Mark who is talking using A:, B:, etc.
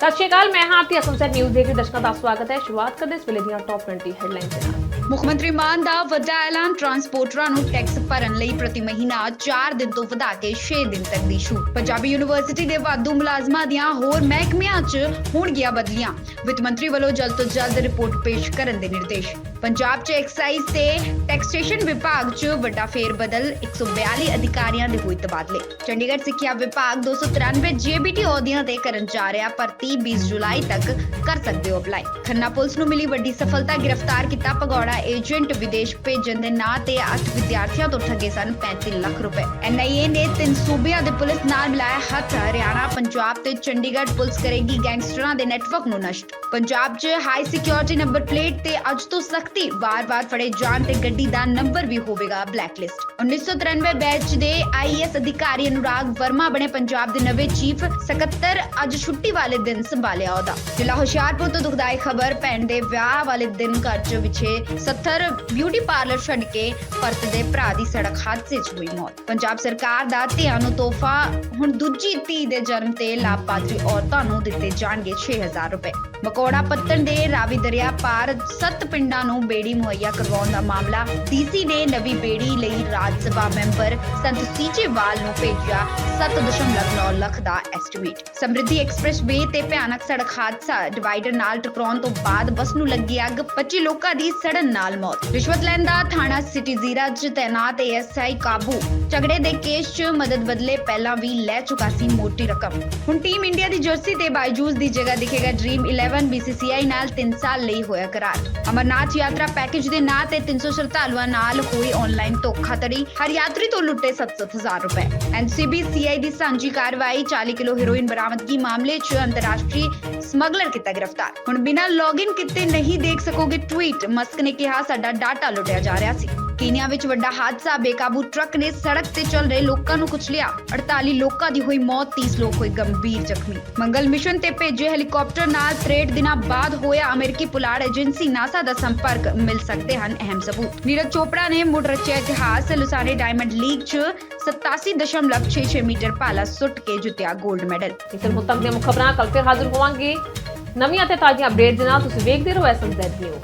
A: ਸਤਿ ਸ਼੍ਰੀ ਅਕਾਲ, ਮੈਂ ਹਾਂ ਆਰਤੀ ਅਸਮਸਰ ਨਿਊਜ਼ ਦੇ ਕੇ ਦਰਸ਼ਕਾਂ ਦਾ ਸਵਾਗਤ ਹੈ। ਸ਼ੁਰੂਆਤ ਕਰਦੇ ਇਸ ਵੇਲੇ ਦੀਆਂ ਟੌਪ 20 ਹੈਡਲਾਈਨਸ ਦੇ ਨਾਲ
B: ਮੁੱਖ ਮੰਤਰੀ ਮਾਨ ਦਾ ਵੱਡਾ ਐਲਾਨ ਟਰਾਂਸਪੋਰਟਰਾਂ ਨੂੰ ਟੈਕਸ ਭਰਨ ਲਈ ਪ੍ਰਤੀ ਮਹੀਨਾ 4 ਦਿਨ ਤੋਂ ਵਧਾ ਕੇ 6 ਦਿਨ ਤੱਕ ਦੀ ਛੂਟ। ਪੰਜਾਬੀ ਯੂਨੀਵਰਸਿਟੀ ਦੇ ਵਾਧੂ ਮੁਲਾਜ਼ਮਾਂ ਦੀਆਂ ਹੋਰ ਮਹਿਕਮਿਆਂ 'ਚ ਹੋਣਗੀਆਂ ਬਦਲੀਆਂ। ਵਿੱਤ ਮੰਤਰੀ ਵੱਲੋਂ ਜਲਦ ਤੋਂ ਜਲਦ ਰਿਪੋਰਟ ਪੇਸ਼ ਕਰਨ ਦੇ ਨਿਰਦੇਸ਼। ਪੰਜਾਬ 'ਚ ਐਕਸਾਈਜ਼ ਤੇ ਟੈਕਸੇਸ਼ਨ ਵਿਭਾਗ 'ਚ ਵੱਡਾ ਫੇਰ ਬਦਲ 142 ਅਧਿਕਾਰੀਆਂ ਦੇ ਹੋਏ ਤਬਾਦਲੇ। ਚੰਡੀਗੜ੍ਹ ਸਿੱਖਿਆ ਵਿਭਾਗ 293 ਜੀਬੀਟੀ ਅਹੁਦਿਆਂ ਤੇ ਕਰਨ ਜਾ ਰਿਹਾ ਭਰਤੀ 20 ਜੁਲਾਈ ਤੱਕ ਕਰ ਸਕਦੇ ਹੋ ਅਪਲਾਈ ਖੰਨਾ ਪੁਲਿਸ ਨੂੰ ਮਿਲੀ ਵੱਡੀ ਸਫਲਤਾ, ਗ੍ਰਿਫਤਾਰ ਕੀਤਾ ਭਗੌੜਾ ਏਜੰਟ ਵਿਦੇਸ਼ ਭੇਜਣ ਦੇ ਨਾਂ ਤੇ 8 ਵਿਦਿਆਰਥੀਆਂ ਤੋਂ ਠੱਗੇ ਸਨ 35 ਲੱਖ ਰੁਪਏ। ਐਨਆਈਏ ਨੇ ਤਿੰਨ ਸੂਬਿਆਂ ਦੇ ਪੁਲਿਸ ਨਾਲ ਮਿਲਾਇਆ ਹੱਥ, ਹਰਿਆਣਾ, ਪੰਜਾਬ ਤੇ ਚੰਡੀਗੜ੍ਹ ਪੁਲਿਸ ਕਰੇਗੀ ਗੈਂਗਸਟਰਾਂ ਦੇ ਨੈਟਵਰਕ ਨੂੰ ਨਸ਼ਟ। ਪੰਜਾਬ 'ਚ ਹਾਈ ਸਿਕਿਉਰਿਟੀ ਨੰਬਰ ਪਲੇਟ ਤੇ ਅੱਜ ਤੋਂ ਸਖਤ ਵਾਰ-ਵਾਰ ਫੜੇ ਜਾਣ ਤੇ ਗੱਡੀ ਦਾ ਨੰਬਰ ਵੀ ਹੋਵੇਗਾ ਬਲੈਕਲਿਸਟ 1993 ਬੈਚ ਦੇ ਆਈਐਸ ਅਧਿਕਾਰੀ ਅਨੁਰਾਗ ਵਰਮਾ ਬਣੇ ਪੰਜਾਬ ਦੇ ਨਵੇਂ ਚੀਫ ਸਕੱਤਰ। ਅੱਜ ਛੁੱਟੀ ਵਾਲੇ ਦਿਨ ਸੰਭਾਲਿਆ ਉਹਦਾ। ਜ਼ਿਲ੍ਹਾ ਹੁਸ਼ਿਆਰਪੁਰ ਤੋਂ ਦੁਖਦਾਈ ਖਬਰ, ਭੈਣ ਦੇ ਵਿਆਹ ਵਾਲੇ ਦਿਨ ਘਰ 'ਚ ਵਿਛੇ 70 ਬਿਊਟੀ ਪਾਰਲਰ ਛੱਡ ਕੇ ਪਰਤਦੇ ਭਰਾ ਦੀ ਸੜਕ ਹਾਦਸੇ 'ਚ ਹੋਈ ਮੌਤ। ਪੰਜਾਬ ਸਰਕਾਰ ਦਾ ਧੀਆਂ ਨੂੰ ਤੋਹਫਾ, ਹੁਣ ਦੂਜੀ ਧੀ ਦੇ ਜਨਮ ਤੇ ਲਾਭਪਾਤਰੀ ਔਰਤਾਂ ਨੂੰ ਦਿੱਤੇ ਜਾਣਗੇ 6000 ਰੁਪਏ। ਮਕੌੜਾ ਪੱਤਣ ਦੇ ਰਾਵੀ ਦਰਿਆ ਪਾਰ ਸੱਤ ਪਿੰਡਾਂ ਨੂੰ ਬੇੜੀ ਮੁਹੱਈਆ ਕਰਵਾਉਣ ਦਾ ਮਾਮਲਾ ਡੀਸੀ ਨੇ ਨਵੀਂ ਬੇੜੀ ਲਈ ਰਾਜ ਸਭਾ ਮੈਂਬਰ ਸੰਤ ਸੀਚੇਵਾਲ ਨੂੰ ਭੇਜਿਆ 7.9 ਲੱਖ ਦਾ ਐਸਟੀਮੇਟ। ਸਮਰਿੱਧੀ ਐਕਸਪ੍ਰੈਸ ਵੇ ਤੇ ਭਿਆਨਕ ਸੜਕ ਹਾਦਸਾ ਡਿਵਾਈਡਰ ਨਾਲ ਟਕਰਾਉਣ ਤੋਂ ਬਾਅਦ ਬੱਸ ਨੂੰ ਲੱਗੀ ਅੱਗ 25 ਲੋਕਾਂ ਦੀ ਸੜਨ ਨਾਲ ਮੌਤ। ਰਿਸ਼ਵਤ ਲੈਣ ਦਾ ਥਾਣਾ ਸਿਟੀ ਜ਼ੀਰਾ 'ਚ ਤੈਨਾਤ ਏਐਸਆਈ ਕਾਬੂ। ਝਗੜੇ ਦੇ ਕੇਸ 'ਚ ਮਦਦ ਬਦਲੇ ਪਹਿਲਾਂ ਵੀ ਲੈ ਚੁੱਕਾ ਸੀ ਮੋਟੀ ਰਕਮ। ਹੁਣ ਟੀਮ ਇੰਡੀਆ ਦੀ ਜਰਸੀ ਤੇ ਬਾਈਜੂਸ ਦੀ ਜਗ੍ਹਾ ਦਿਖੇਗਾ ਡ੍ਰੀਮ 11 BCCI ਨਾਲ 3 ਸਾਲ ਲਈ ਹੋਇਆ ਕਰਾਰ। ਅਮਰਨਾਥ ਯਾਤਰਾ ਪੈਕੇਜ ਦੇ ਨਾਂ ਤੇ 300 ਸ਼ਰਧਾਲੂਆਂ ਨਾਲ ਹੋਈ ਆਨਲਾਈਨ ਧੋਖਾਧੜੀ ਹਰ ਯਾਤਰੀ ਤੋਂ ਲੁੱਟੇ 7-7000 ਰੁਪਏ ਐਨਸੀਬੀ ਸੀਆਈ ਦੀ ਸਾਂਝੀ ਕਾਰਵਾਈ 40 ਕਿਲੋ ਹੈਰੋਇਨ ਬਰਾਮਦਗੀ ਮਾਮਲੇ 'ਚ ਅੰਤਰਰਾਸ਼ਟਰੀ ਸਮਗਲਰ ਕੀਤਾ ਗ੍ਰਿਫਤਾਰ ਹੁਣ ਬਿਨਾਂ ਲੌਗਇਨ ਕੀਤੇ ਨਹੀਂ ਦੇਖ ਸਕੋਗੇ ਟਵੀਟ ਮਸਕ ਨੇ ਕਿਹਾ ਸਾਡਾ ਡਾਟਾ ਲੁੱਟਿਆ ਜਾ ਰਿਹਾ ਸੀ ਕੀਨੀਆ ਵਿੱਚ ਵੱਡਾ ਹਾਦਸਾ, ਬੇਕਾਬੂ ਟਰੱਕ ਨੇ ਸੜਕ ਤੇ ਚੱਲ ਰਹੇ ਲੋਕਾਂ ਨੂੰ ਕੁਚਲਿਆ। 48 ਲੋਕਾਂ ਦੀ ਹੋਈ ਮੌਤ 30 ਲੋਕ ਹੋਏ ਗੰਭੀਰ ਜ਼ਖਮੀ। ਮੰਗਲ ਮਿਸ਼ਨ ਤੇ ਭੇਜੇ ਹੈਲੀਕਾਪਟਰ ਨਾਲ 63 ਦਿਨਾਂ ਬਾਅਦ ਹੋਇਆ ਅਮਰੀਕੀ ਪੁਲਾੜ ਏਜੰਸੀ ਨਾਸਾ ਦਾ ਸੰਪਰਕ ਮਿਲ ਸਕਦੇ ਹਨ, ਅਹਿਮ ਸਬੂਤ। ਨੀਰਜ ਚੋਪੜਾ ਨੇ ਮੁੜ ਰਚਿਆ ਇਤਿਹਾਸ ਲੁਸਾਨੇ ਡਾਇਮੰਡ ਲੀਗ 'ਚ 87.66 ਮੀਟਰ ਭਾਲਾ ਸੁੱਟ ਕੇ ਜਿੱਤਿਆ 골ਡ ਮੈਡਲ।
A: ਇਸ ਮੁੱਤਕ ਦੀਆਂ ਮੁੱਖ ਕੱਲ ਫਿਰ ਹਾਜ਼ਰ ਹੋਵਾਂਗੇ। ਨਵੀਆਂ ਤੇ ਤਾਜ਼ੀਆਂ ਅਪਡੇਟ ਦੇ ਨਾਲ ਤੁਸੀਂ ਵੇਖਦੇ ਰਹੋ ਐਸਐਮਜ਼ੈਡ ਨਿਊਜ਼।